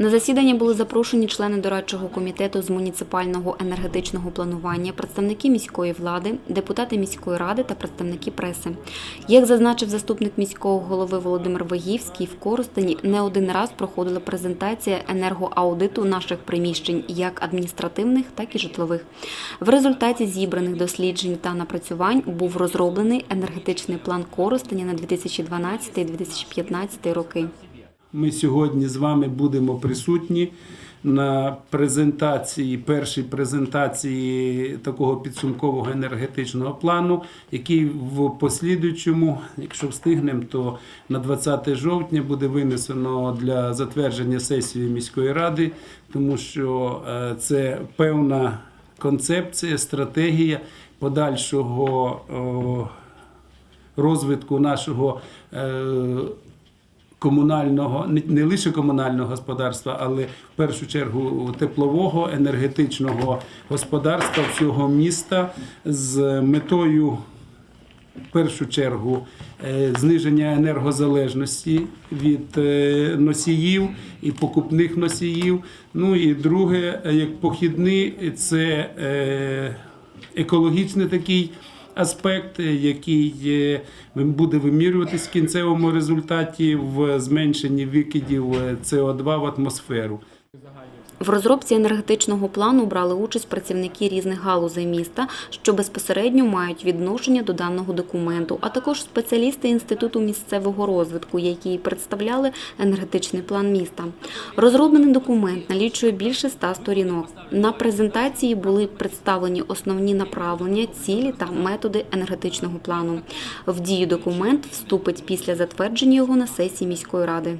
На засідання були запрошені члени дорадчого комітету з муніципального енергетичного планування, представники міської влади, депутати міської ради та представники преси. Як зазначив заступник міського голови Володимир Вагівський, в Коростені не один раз проходила презентація енергоаудиту наших приміщень, як адміністративних, так і житлових. В результаті зібраних досліджень та напрацювань був розроблений енергетичний план Коростеня на 2012-2015 роки. Ми сьогодні з вами будемо присутні на презентації, першій презентації такого підсумкового енергетичного плану, який в послідуючому, якщо встигнемо, то на 20 жовтня буде винесено для затвердження сесії міської ради, тому що е, це певна концепція, стратегія подальшого розвитку нашого. Комунального, не- не лише комунального господарства, але в першу чергу теплового, енергетичного господарства всього міста з метою в першу чергу е, зниження енергозалежності від е, носіїв і покупних носіїв. Ну і друге, е, як похідний, це екологічний такий аспект, який е, буде вимірюватись в кінцевому результаті в зменшенні викидів е, СО2 в атмосферу. В розробці енергетичного плану брали участь працівники різних галузей міста, що безпосередньо мають відношення до даного документу, а також спеціалісти Інституту місцевого розвитку, які представляли енергетичний план міста. Розроблений документ налічує більше ста сторінок. На презентації були представлені основні направлення, цілі та методи енергетичного плану. В дію документ вступить після затвердження його на сесії міської ради.